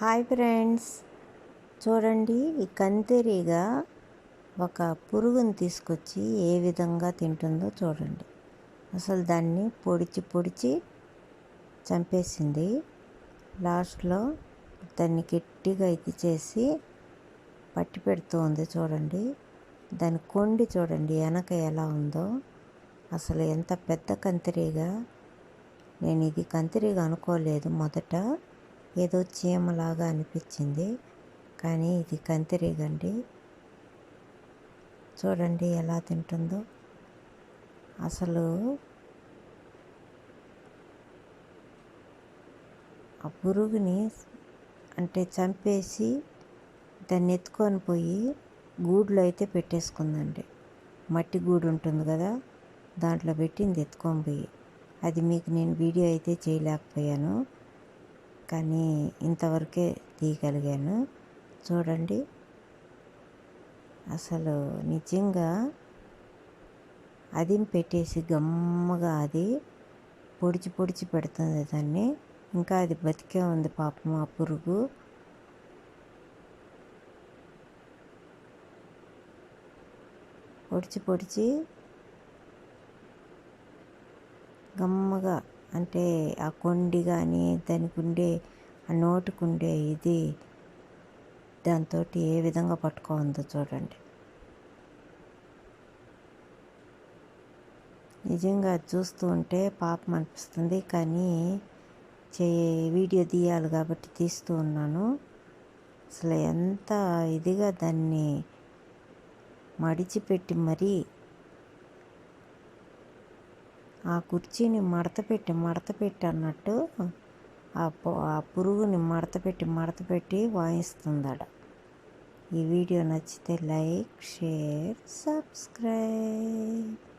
Hi friends. చూడండి ఈ కందిరీగా ఒక పురుగుని తీసుకొచ్చి ఏ విధంగా తింటుందో చూడండి. అసలు దాన్ని పొడిచి పొడిచి చంపేసింది. లాస్ట్లో దాన్ని గట్టిగా ఇది చేసి పట్టి పెడుతోంది చూడండి. దాని కొండి చూడండి వెనక ఎలా ఉందో. అసలు ఎంత పెద్ద కంతిరీగా. నేను ఇది కంతిరీగా అనుకోలేదు మొదట. ఏదో చీమలాగా అనిపించింది. కానీ ఇది కంతిరీగండి. చూడండి ఎలా తింటుందో. అసలు ఆ పురుగుని అంటే చంపేసి దాన్ని ఎత్తుకొని పోయి గూడులో అయితే పెట్టేసుకుందండి. మట్టి గూడు ఉంటుంది కదా దాంట్లో పెట్టింది ఎత్తుకొని పోయి. అది మీకు నేను వీడియో అయితే చేయలేకపోయాను. కానీ ఇంతవరకే తీయగలిగాను. చూడండి. అసలు నిజంగా అది పెట్టేసి గమ్మగా అది పొడిచి పొడిచి పెడుతుంది దాన్ని. ఇంకా అది బతికే ఉంది పాపం ఆ పురుగు. పొడిచి పొడిచి గమ్మగా అంటే ఆ కొండి కానీ దానికి ఉండే ఆ నోటుకుండే ఇది దాంతో ఏ విధంగా పట్టుకోందో చూడండి. నిజంగా చూస్తూ ఉంటే పాపం అనిపిస్తుంది. కానీ చే వీడియో తీయాలి కాబట్టి తీస్తూ ఉన్నాను. అసలు ఎంత ఇదిగా దాన్ని మడిచిపెట్టి మరీ ఆ కుర్చీని మడత పెట్టి మడత పెట్టి అన్నట్టు ఆ పురుగుని మడత పెట్టి మడత పెట్టి వాయిస్తుందట. ఈ వీడియో నచ్చితే లైక్ షేర్ సబ్స్క్రైబ్.